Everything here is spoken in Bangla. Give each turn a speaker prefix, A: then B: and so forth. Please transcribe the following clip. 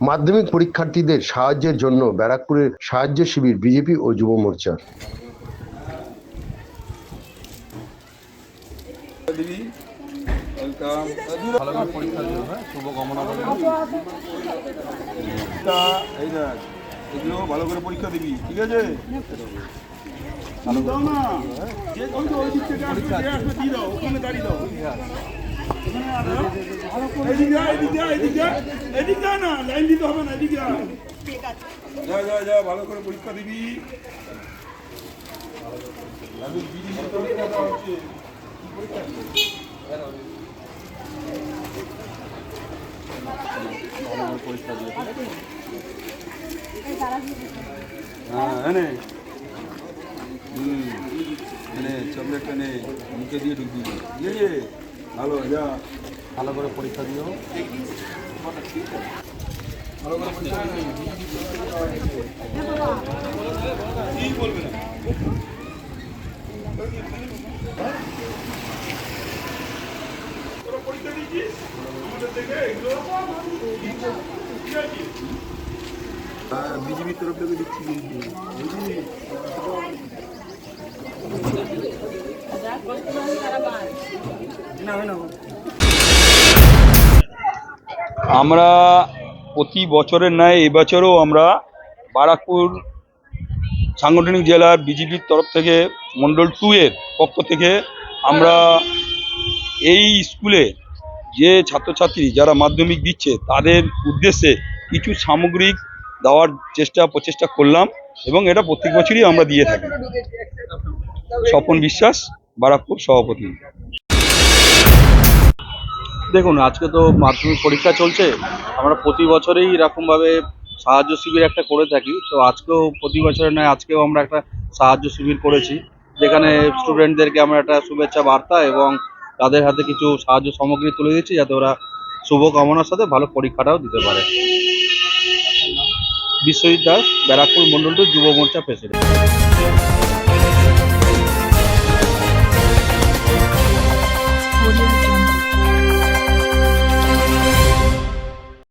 A: মাধ্যমিক পরীক্ষার্থীদের সাহায্যের জন্য ব্যারাকপুরের সাহায্য শিবির বিজেপি ও যুব
B: ওয়েলকাম
C: ভালো করে পরীক্ষা
B: দিবি ঠিক আছে দাও ওখানে দাঁড়িয়ে দাও ভালো করে পরীক্ষা দিবি এনে চকলেটটা নে মুখে দিয়ে ঢুকবি ভালো যা।
C: ভালো করে পরীক্ষা দিও।
B: পরীক্ষা দিয়েছিস আমাদের থেকে এগুলো ঠিক আছে বিজেপির তরফ থেকে দিচ্ছি বুঝলি না না আমরা প্রতি বছরের ন্যায় এবছরও আমরা বারাকপুর সাংগঠনিক জেলার বিজেপির তরফ থেকে মণ্ডল টু এর পক্ষ থেকে আমরা এই স্কুলে যে ছাত্রছাত্রী যারা মাধ্যমিক দিচ্ছে, তাদের উদ্দেশ্যে কিছু সামগ্রিক দেওয়ার চেষ্টা, প্রচেষ্টা করলাম এবং এটা প্রত্যেক বছরই আমরা দিয়ে থাকি। স্বপন বিশ্বাস, বারাকপুর সভাপতি।
C: দেখুন, আজকে তো মাধ্যমিক পরীক্ষা চলছে। আমরা প্রতি বছরেই এরকমভাবে সাহায্য শিবির একটা করে থাকি। তো আজকেও প্রতি বছরের নয় আজকেও আমরা একটা সাহায্য শিবির করেছি। যেখানে স্টুডেন্টদেরকে আমরা একটা শুভেচ্ছা বার্তা এবং তাদের হাতে কিছু সাহায্য সামগ্রী তুলে দিচ্ছি যাতে ওরা শুভকামনার সাথে ভালো পরীক্ষাটাও দিতে পারে। Biswajit Das, Barrackpore Mandal two Yuva Morcha president.